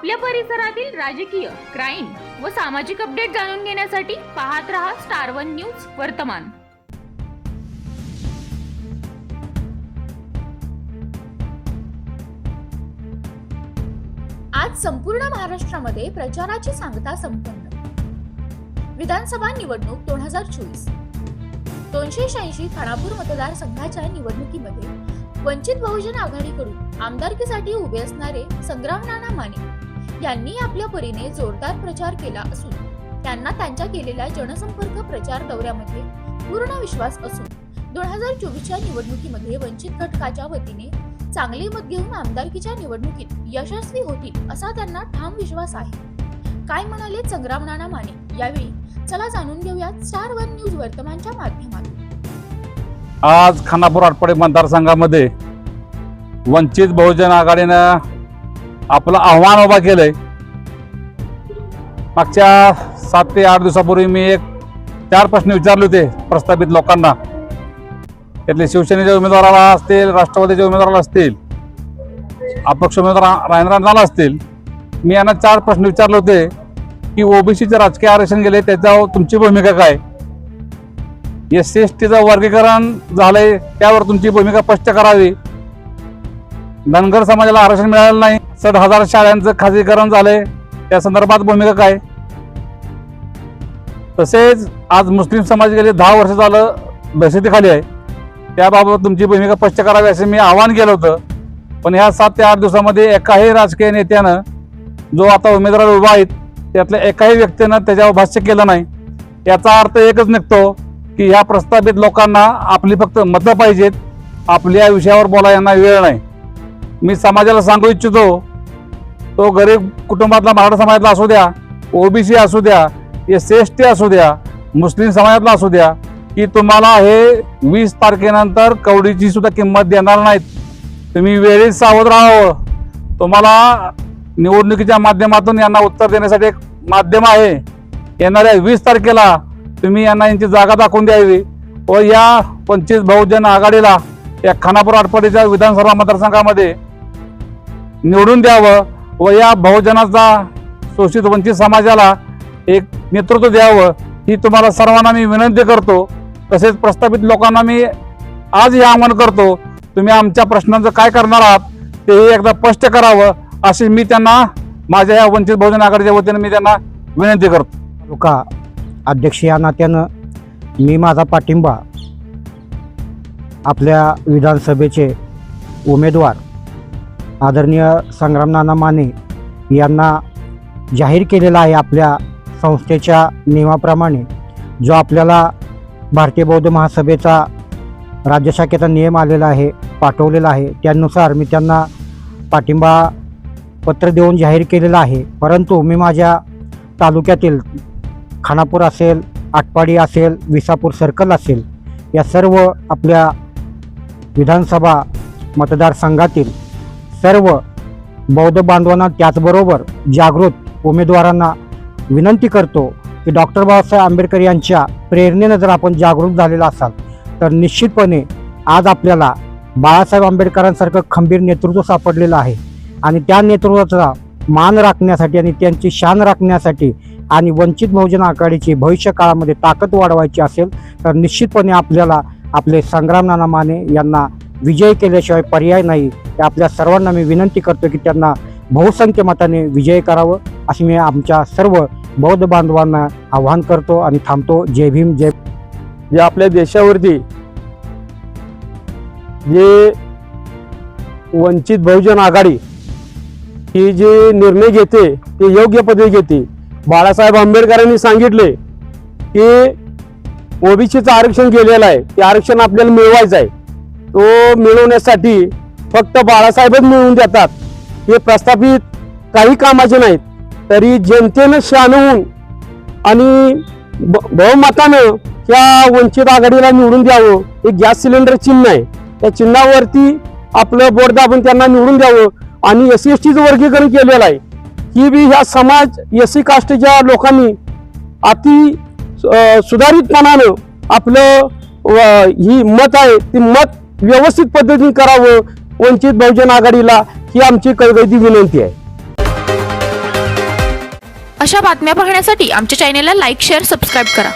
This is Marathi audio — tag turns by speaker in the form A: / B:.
A: आपल्या परिसरातील राजकीय क्राईम व सामाजिक अपडेट जाणून घेण्यासाठी पाहत रहा स्टार वन न्यूज वर्तमान.
B: आज संपूर्ण महाराष्ट्रामध्ये प्रचाराची सांगता संपन्न. विधानसभा निवडणूक दोन हजार चोवीस. दोनशे शहाऐंशी खानापूर मतदारसंघाच्या निवडणुकीमध्ये वंचित बहुजन आघाडीकडून आमदारकीसाठी उभे असणारे संग्राम नाना माने यांनी आपल्या परीने जोरदार प्रचार केला असून त्यांना त्यांच्या केलेल्या जनसंपर्क प्रचार दौऱ्यामध्ये पूर्ण विश्वास असून दोन हजार चोवीसच्या निवडणुकीमध्ये वंचित घटकाच्या वतीने चांगले मत घेऊन आमदारकीच्या निवडणुकीत यशस्वी होतील असा त्यांना ठाम विश्वास आहे. काय म्हणाले संग्राम नाना माने? यावेळी चला जाणून घेऊयात स्टार वन न्यूज वर्तमानच्या माध्यमातून.
C: आज खानापूर आटपाडे मतदारसंघामध्ये वंचित बहुजन आघाडीनं आपलं आव्हान उभा केलंय. मागच्या सात ते आठ दिवसापूर्वी मी एक चार प्रश्न विचारले होते प्रस्थापित लोकांना. त्यातले शिवसेनेच्या उमेदवाराला असतील राष्ट्रवादीच्या उमेदवाराला असतील अपक्ष उमेदवार राजेंद्र असतील मी यांना चार प्रश्न विचारले होते की ओबीसीचे राजकीय आरक्षण गेले त्याच्यावर तुमची भूमिका काय? एस सी एस टीचं वर्गीकरण झालंय त्यावर तुमची भूमिका स्पष्ट करावी. धनगर समाजाला आरक्षण मिळालं नाही साठ हजार शाळांचं खाजगीकरण झालंय त्या संदर्भात भूमिका काय? तसेच आज मुस्लिम समाज गेले दहा वर्ष झालं दहशतीखाली आहे त्याबाबत तुमची भूमिका स्पष्ट करावी असे मी आवाहन केलं होतं. पण ह्या सात ते आठ दिवसामध्ये एकाही राजकीय नेत्यानं जो आता उमेदवार उभा आहेत त्यातल्या एकाही व्यक्तीनं त्याच्यावर भाष्य केलं नाही. याचा अर्थ एकच निघतो की ह्या प्रस्थापित लोकांना आपली फक्त मतं पाहिजेत. आपल्या विषयावर बोला यांना वेळ नाही. मी समाजाला सांगू इच्छितो तो गरीब कुटुंबातला मराठा समाजातला असू द्या ओबीसी असू द्या एस सी एस टी असू द्या मुस्लिम समाजातला असू द्या की तुम्हाला हे वीस तारखेनंतर कवडीची सुद्धा किंमत देणार नाहीत. तुम्ही वेळीच सावध राहावं. तुम्हाला निवडणुकीच्या माध्यमातून यांना उत्तर देण्यासाठी एक माध्यम आहे. येणाऱ्या वीस तारखेला तुम्ही यांना यांची जागा दाखवून द्यावी व या पंचवीस बहुजन आघाडीला या खानापूर आटपाडीच्या विधानसभा मतदारसंघामध्ये निवडून द्यावं व या बहुजनाचा शोषित वंचित समाजाला एक नेतृत्व द्यावं ही तुम्हाला सर्वांना मी विनंती करतो. तसेच प्रस्थापित लोकांना मी आज हे आवाहन करतो तुम्ही आमच्या प्रश्नांचं काय करणार आहात तेही एकदा स्पष्ट करावं अशी मी त्यांना माझ्या या वंचित बहुजन आघाडीच्या वतीने मी त्यांना विनंती करतो.
D: का अध्यक्ष या नात्यानं मी माझा पाठिंबा आपल्या विधानसभेचे उमेदवार आदरणीय संग्राम नाना माने यांना जाहीर केलेला आहे आपल्या संस्थेच्या नियमाप्रमाणे जो आपल्याला भारतीय बौद्ध महासभेचा राज्यशाखेचा नियम आलेला आहे पाठवलेला आहे. त्यानुसार मी त्यांना पाठिंबा पत्र देऊन जाहीर केलेलं आहे. परंतु मी माझ्या तालुक्यातील खानापूर असेल आटपाडी असेल विसापूर सर्कल असेल या सर्व आपल्या विधानसभा मतदारसंघातील सर्व बौद्ध बांधवांना त्याचबरोबर जागृत उमेदवारांना विनंती करतो की डॉक्टर बाबासाहेब आंबेडकर यांच्या प्रेरणेनं जर आपण जागरूक झालेला असाल तर निश्चितपणे आज आपल्याला बाळासाहेब आंबेडकरांसारखं खंबीर नेतृत्व सापडलेलं आहे. आणि त्या नेतृत्वाचा मान राखण्यासाठी आणि त्यांची शान राखण्यासाठी आणि वंचित बहुजन आघाडीची भविष्य काळामध्ये ताकद वाढवायची असेल तर निश्चितपणे आपल्याला आपले संग्राम नाना माने यांना विजय केल्याशिवाय पर्याय नाही. ते आपल्या सर्वांना मी विनंती करतो की त्यांना बहुसंख्य मताने विजय करावं अशी मी आमच्या सर्व बौद्ध बांधवांना आवाहन करतो आणि थांबतो. जय भीम जय
E: जे आपल्या देशावरती जे वंचित बहुजन आघाडी ही जे निर्णय घेते ते योग्य पदवी घेते बाळासाहेब आंबेडकरांनी सांगितले की ओबीसीचं आरक्षण गेलेलं आहे. ते आरक्षण आपल्याला मिळवायचं आहे. तो मिळवण्यासाठी फक्त बाळासाहेबच मिळवून देतात. हे प्रस्थापित काही कामाचे नाहीत. तरी जनतेनं शान होऊन आणि ब- बहुमतानं त्या वंचित आघाडीला निवडून द्यावं. हे गॅस सिलेंडर चिन्ह आहे. त्या चिन्हावरती आपलं बोर्ड दाबून त्यांना निवडून द्यावं. आणि एस सी एस टीचं वर्गीकरण केलेलं आहे. ही बी ह्या समाज एस सी कास्टच्या लोकांनी अति सुधारितपणानं आपलं ही मत आहे ती मत व्यवस्थित पद्धतीने करावं वंचित बहुजन आघाडीला ही आमची कळकळती विनंती आहे.
F: अशा बातम्या पाहण्यासाठी आमच्या चॅनेलला लाईक शेअर सबस्क्राईब करा.